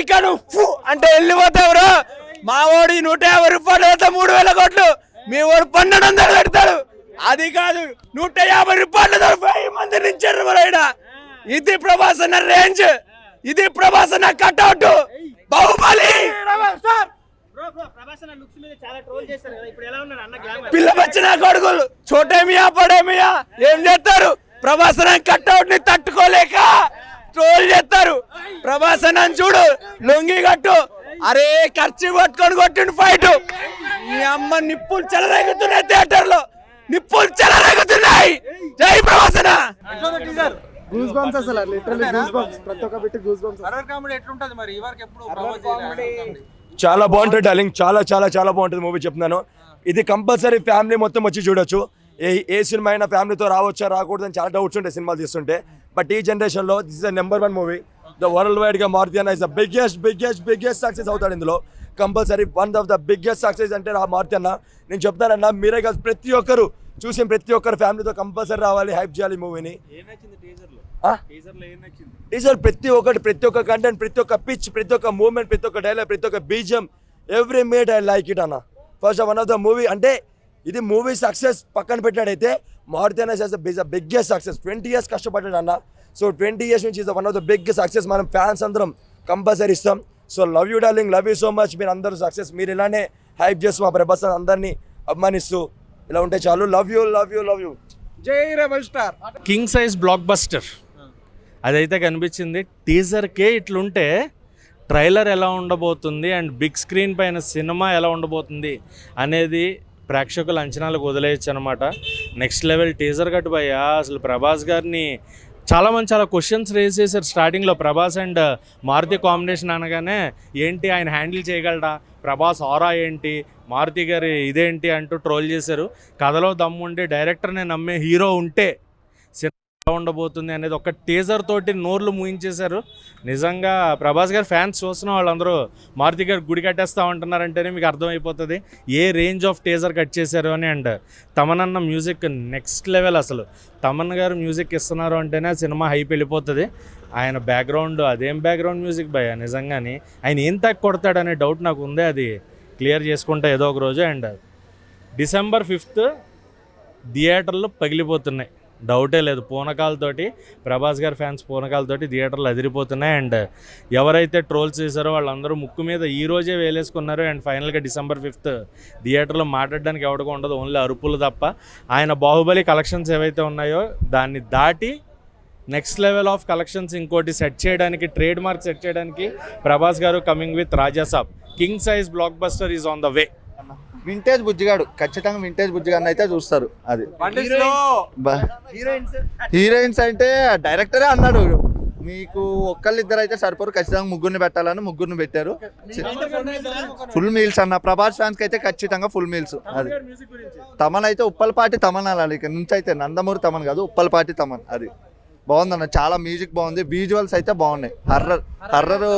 అమెరికాను అంటే వెళ్ళిపోతావురా. మా ఓడి నూట యాభై రూపాయలు పెడతా మూడు వేల కోట్లు. మీ ఓడి పన్నెండు వందలు పెడతాడు అది కాదు నూట యాభై రూపాయలు వెయ్యి మంది నించారు మరైడ ఇది ప్రభాస్ అన్న రేంజ్. ఇది ప్రభాస్ అన్న కట్అవుట్. బాహుబలి! పిల్ల వచ్చిన కొడుకులు. చోటేమియా పడేమియా? ఏం చేస్తారు? ప్రభాస్ అన్న కట్అవుట్ని తట్టుకోలేక ట్రోల్ చేస్తారు. ప్రభాస్ అన్న చూడు లొంగి కట్టు. అరే ఖర్చు పట్టుకొని కొట్టిండు ఫైట్ మీ అమ్మ నిప్పులు చెలరేగుతున్నాయి థియేటర్లో నిప్పులు చెలరేగుతున్నాయి. జై ప్రభాస్ అన్న గూస్ బంప్స్ అసలు లిటరల్లీ గూస్ బంప్స్ ప్రతి ఒక్క bit goose bumps horror comedy ఎట్లుంటది మరి? ఈ వరకు ఎప్పుడు ప్రమోట్ చేయలేదు చాలా బాగుంటుంది డార్లింగ్ చాలా చాలా చాలా బాగుంటుంది మూవీ చెప్తున్నాను. ఇది కంపల్సరీ ఫ్యామిలీ మొత్తం వచ్చి చూడొచ్చు. ఏ ఏ సినిమా అయినా ఫ్యామిలీతో రావచ్చా రాకూడదని చాలా డౌట్స్ ఉంటాయి సినిమాలు తీస్తుంటే. బట్ ఈ జనరేషన్లో this is the number one movie the world వైడ్గా మారుతి అన్న is the biggest biggest biggest success అవుతాడు ఇందులో. Compulsory one of the biggest success అంటే ఆ మారుతి అన్న. నేను చెప్తానన్నా మీరే కాదు ప్రతి ఒక్కరు చూసిన ప్రతి ఒక్కరు ఫ్యామిలీతో కంపల్సరీ రావాలి హైప్ చేయాలి మూవీని టీజర్ ప్రతి ఒక్కటి ప్రతి ఒక్క కంటెంట్ ప్రతి ఒక్క పిచ్ ప్రతి ఒక్క మూమెంట్ ప్రతి ఒక్క డైలాగ్ ప్రతి ఒక్క బీజం every mate I like it అన్న. First one of the movie అంటే ఇది మూవీ సక్సెస్ పక్కన పెట్టినట్టయితే మారుతి అన్న బిగ్గెస్ట్ సక్సెస్ ట్వంటీ ఇయర్స్ కష్టపడ్డాడు అన్న. సో ట్వంటీ ఇయర్స్ నుంచి one of the big success మనం ఫ్యాన్స్ అందరం కంపల్సరీ ఇస్తాం. So love you darling love you so much మీరు అందరూ సక్సెస్ మీరు ఇలానే హైప్ చేస్తూ మా ప్రభాస్ అందరినీ అభిమానిస్తూ ఇలా ఉంటే చాలు. Love you love you love you జై rebel star. King size blockbuster అదైతే కనిపించింది. టీజర్కే ఇట్లుంటే ట్రైలర్ ఎలా ఉండబోతుంది అండ్ బిగ్ స్క్రీన్ పైన సినిమా ఎలా ఉండబోతుంది అనేది ప్రేక్షకుల అంచనాలకు వదిలేయచ్చు అనమాట నెక్స్ట్ లెవెల్ టీజర్ కట్టుబోయా అసలు ప్రభాస్ గారిని చాలామంది చాలా క్వశ్చన్స్ రేజ్ చేశారు. స్టార్టింగ్లో ప్రభాస్ అండ్ మారుతి కాంబినేషన్ అనగానే ఏంటి ఆయన హ్యాండిల్ చేయగలరా ప్రభాస్ ఆరా ఏంటి? మారుతి గారి ఇదేంటి? అంటూ ట్రోల్ చేశారు. కథలో దమ్ముండి డైరెక్టర్ని నమ్మే హీరో ఉంటే ఉండబోతుంది అనేది ఒక టీజర్ తోటి నోర్లు మూయించేశారు. నిజంగా ప్రభాస్ గారు ఫ్యాన్స్ చూస్తున్న వాళ్ళందరూ మారుతి గారు గుడి కట్టేస్తా ఉంటున్నారంటేనే మీకు అర్థమైపోతుంది. ఏ రేంజ్ ఆఫ్ టీజర్ కట్ చేశారు అని అండ్ తమనన్న మ్యూజిక్ నెక్స్ట్ లెవెల్ అసలు. తమన్ గారు మ్యూజిక్ ఇస్తున్నారు అంటేనే ఆ సినిమా హైప్ వెళ్ళిపోతుంది. ఆయన బ్యాక్గ్రౌండ్ అదేం బ్యాక్గ్రౌండ్ మ్యూజిక్ భయ నిజంగానే ఆయన ఏం తక్కువ కొడతాడనే డౌట్ నాకు ఉంది. అది క్లియర్ చేసుకుంటా ఏదో ఒక రోజు అండ్ డిసెంబర్ ఫిఫ్త్ థియేటర్లు పగిలిపోతున్నాయి. డౌటే లేదు. పూనకాలతోటి ప్రభాస్ గారి ఫ్యాన్స్ పూనకాలతోటి థియేటర్లు అదిరిపోతున్నాయి. అండ్ ఎవరైతే ట్రోల్స్ చేశారో వాళ్ళందరూ ముక్కు మీద ఈ రోజే వేలేసుకున్నారు. అండ్ ఫైనల్గా డిసెంబర్ ఫిఫ్త్ థియేటర్లో మాట్లాడడానికి ఎవడికి ఉండదు. ఓన్లీ అరుపులు తప్ప. ఆయన బాహుబలి కలెక్షన్స్ ఏవైతే ఉన్నాయో దాన్ని దాటి నెక్స్ట్ లెవెల్ ఆఫ్ కలెక్షన్స్ ఇంకోటి సెట్ చేయడానికి ట్రేడ్ మార్క్ సెట్ చేయడానికి Prabhas garu coming with Raja Saab king size blockbuster is on the way. Vintage Bujjigadu. ఖచ్చితంగా వింటేజ్ బుజ్జిగాడిని అయితే చూస్తారు. అది. హీరోయిన్స్. అంటే డైరెక్టరే అన్నాడు. మీకు ఒక్కళ్ళిద్దరు అయితే సరిపోరు. ఖచ్చితంగా ముగ్గురిని పెట్టాలని ముగ్గురిని పెట్టారు. ఫుల్ మీల్స్ అన్న? ప్రభాస్ ఫ్యాన్స్కి అయితే ఖచ్చితంగా ఫుల్ మీల్స్. అది. తమన్ అయితే ఉప్పలపాటి తమన్ అనాలి. ఇక నుంచి అయితే నందమూరి తమన్ కాదు ఉప్పలపాటి తమన్. అది. బాగుందన్న. చాలా మ్యూజిక్ బాగుంది. విజువల్స్ అయితే బాగున్నాయి. హర్రర్ హర్రర్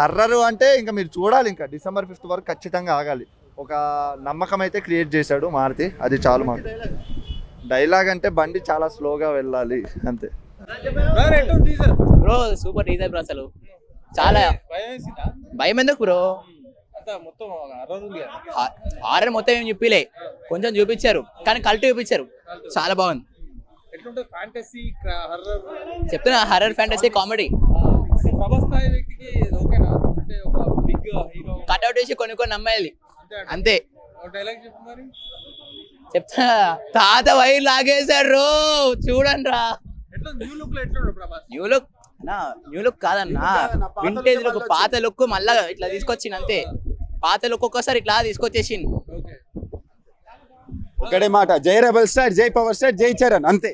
హర్రర్ అంటే ఇంకా మీరు చూడాలి ఇంకా డిసెంబర్ ఫిఫ్త్ వరకు ఖచ్చితంగా ఆగాలి. ఒక నమ్మకం అయితే క్రియేట్ చేశాడు మారుతి. అది చాలు మాకు. డైలాగ్ అంటే బండి చాలా స్లోగా వెళ్ళాలి అంతే. Teaser bro super teaser bro అసలు. చాలా భయం ఎందుకు బ్రో? అంతా మొత్తం హర్రర్ ఉంది కదా హారర్ మొత్తం ఏం చూపిలే. కొంచెం చూపించారు కానీ కల్ట్ చూపించారు. చాలా బాగుంది. చెప్తున్నా హర్రర్ ఫ్యాంటసీ కామెడీ కట్అవుట్ వేసి కొన్ని కొన్ని నమ్మేయాలి. అంతే అంతే. ఒక డైలాగ్ చెప్పు మరి. చెప్తున్నా తాత వైర్ లాగేశారు చూడండి రా న్యూ లుక్లో ఎట్లుండు ప్రభాస్? న్యూ లుక్ అన్నా న్యూ లుక్ కాదన్నా. వింటేజ్ లుక్ పాత లుక్ మళ్ళా ఇట్లా తీసుకొచ్చింది అంతే. పాత లుక్ ఒక్కోసారి ఇట్లా తీసుకొచ్చేసింది ఓకే ఒకటే మాట. జై రెబల్ స్టార్ జై పవర్ స్టార్ జై చరణ్. అంతే.